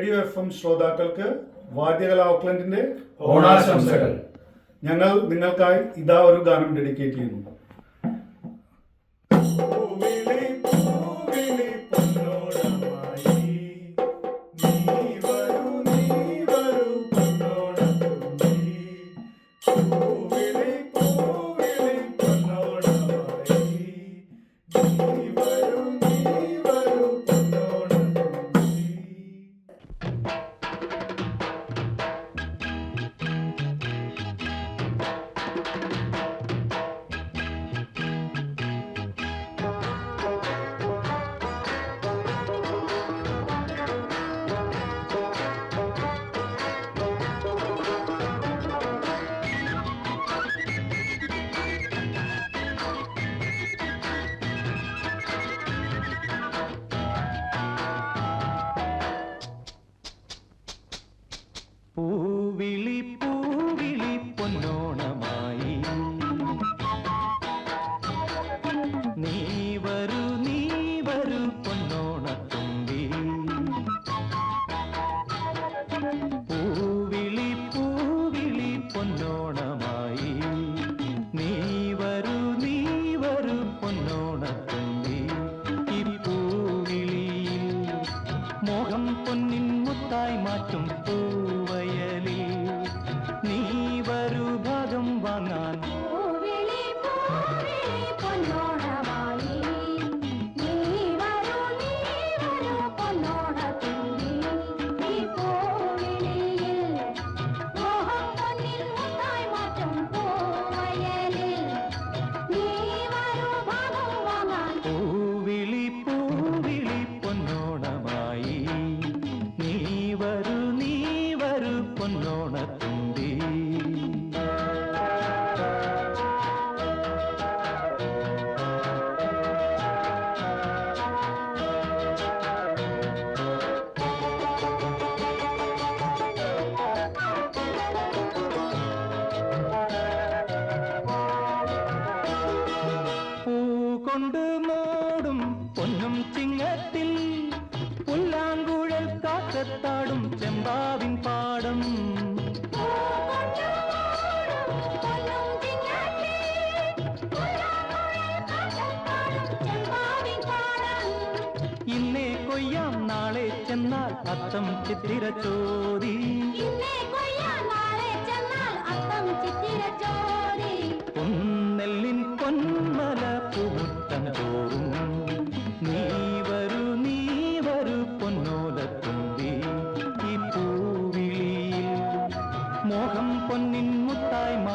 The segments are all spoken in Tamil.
റേഡിയോ എഫ് എം ശ്രോതാക്കൾക്ക് വാദ്യകല ഓക്ലൻഡിന്റെ ഓണാശംസകൾ. ഞങ്ങൾ നിങ്ങൾക്കായി ഇതാ ഒരു ഗാനം ഡെഡിക്കേറ്റ് ചെയ്യുന്നു. പൂവിളി வாட்டும் பூவயலில் நீ வருபகம் வாங்கான். Oh மூடும் பொன்னும் சிங்கத்தில் புல்லாங்குழல் காக்கத்தாடும் செம்பாவின் பாடம். இன்னே கொய்யாம் நாளே சென்னால் அத்தம் சித்திர சோதி. கொய்யா நாளே சென்னால் அத்தம் சித்திர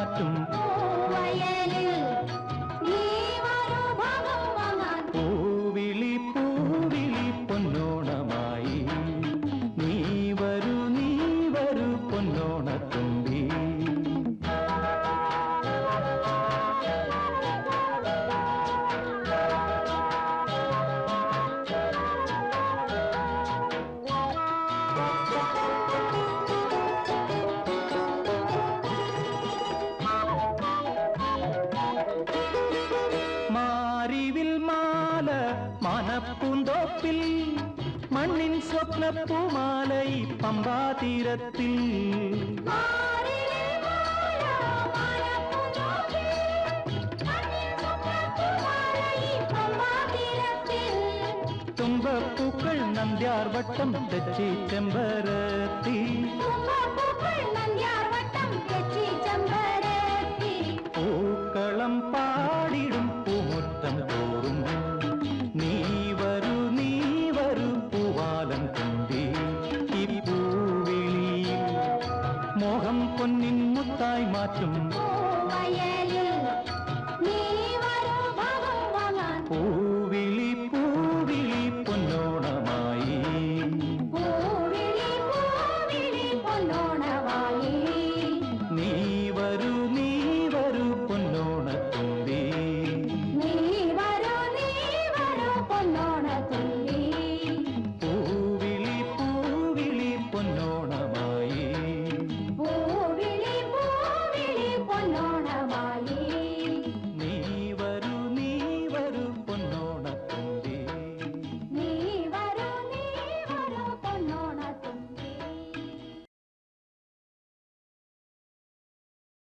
காட்டும் சொப்ன பூமாலை பம்பா தீரத்தில் தும்ப பூக்கள் நந்தியார் வட்டம் தச்சி செம்பரத்தில் முத்தம் பொன்னின் முத்தாய் மாற்றும். பூவிலி